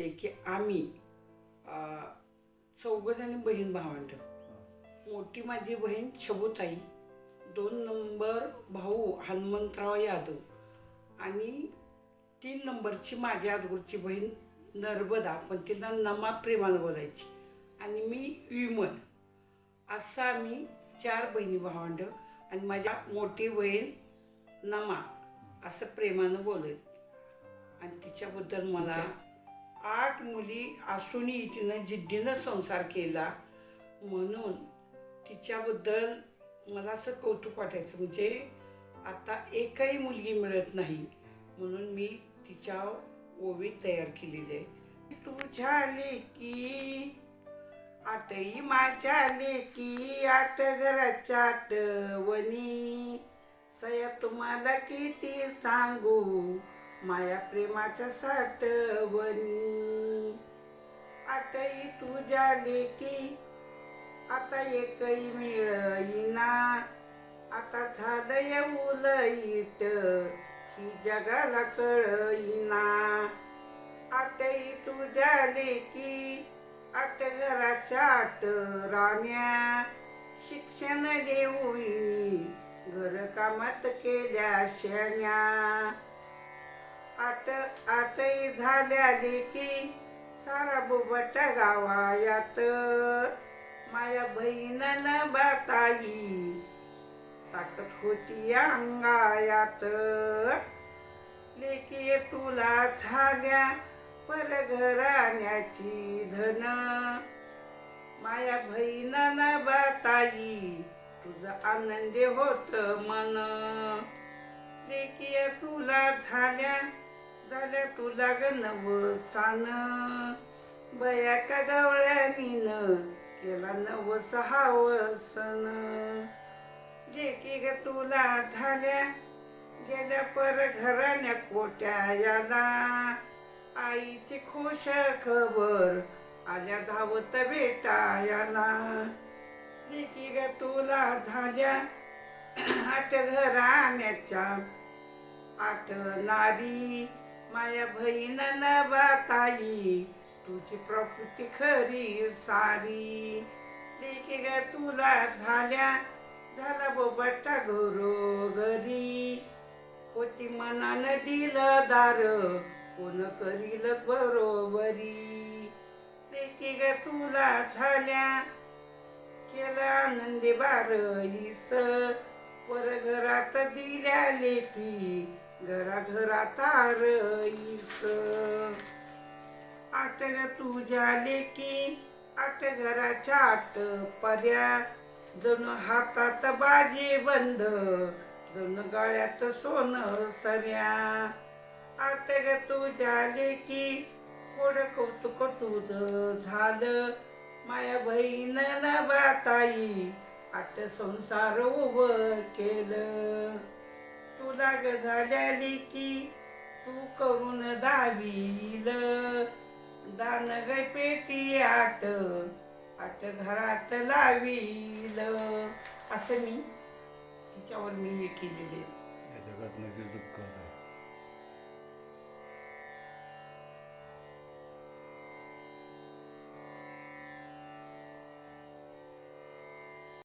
की आम्ही चौघजणी बहीण भावंड. मोठी माझी बहीण शबुताई दोन नंबर भाऊ हनुमंतराव यादव आणि तीन नंबरची माझ्या आदगुरची बहीण नर्मदा पण तिला नमा प्रेमानं बोलायची आणि मी विमल. असं आम्ही चार बहिणी भावंड आणि माझ्या मोठी बहीण नमा असं प्रेमानं बोलत. आणि तिच्याबद्दल मला आठ मुली असूनही तिनं जिद्दीनं संसार केला म्हणून तिच्याबद्दल मला असं कौतुक वाटायचं म्हणजे आता एकही मुलगी मिळत नाही म्हणून मी तिच्या ओवी तयार केलेली आहे. तुझ्या लेकी आटई माझ्या लेकी आट घराच्या आठवणी. सया तुम्हाला किती सांगू? माया प्रेमाच्या साठवणी. आटई तुझ्या लेकी आता एकही मिळईना. आता झालंय उलईट ही जगाला कळईना. आटई तुझ्या लेकी आट घराच्या आट राण्या. शिक्षण देऊनी घर कामात केल्या शेण्या. झाल्या लेकी. सारा बुबट गावायात. माया बहिणन बाताई. ताकद होती अंगायात. लेकी तुला झाल्या परघराण्याची धन. माया बहिणन बाताई तुझं आनंदी होत मन. लेकी तुला झाल्या झाल्या तुला ग नवसान. बया का गवळ्यानीन केला नव सहावसन की ग तुला झाल्या गेल्या पर घराण्या कोट्या याला. आईची खुश खबर आल्या धावत याला. जे की ग तुला झाल्या आठ घराण्याच्या आठ नारी. माया बहीण बाताई तुझी प्रकृती खरी सारी. लेकी ग तुला झाल्या झाला बोबट्टा घरो घरी. होती मनानं दिलं दार कोण करील बरोबरी. लेकी ग तुला झाल्या केला आनंदी बारईस पर घरात दिल्या लेकी घराघरा घरात आरईस आट ग तुझ्या लेकी आत घराच्या आत पर्या जणू हातात बाजी बंद जणू गळ्यात सोनं सर्या. आट ग तुझ्या लेकी कोड कौतुक तुझं झालं. माया बहीण बाताई आट संसार उभं केलं. तुला ग झाल्या की तू करून दावील दान ग पेटी आट आट घरात लावील. असं मी तिच्यावर मी हे केलेले जगात नदी दुःख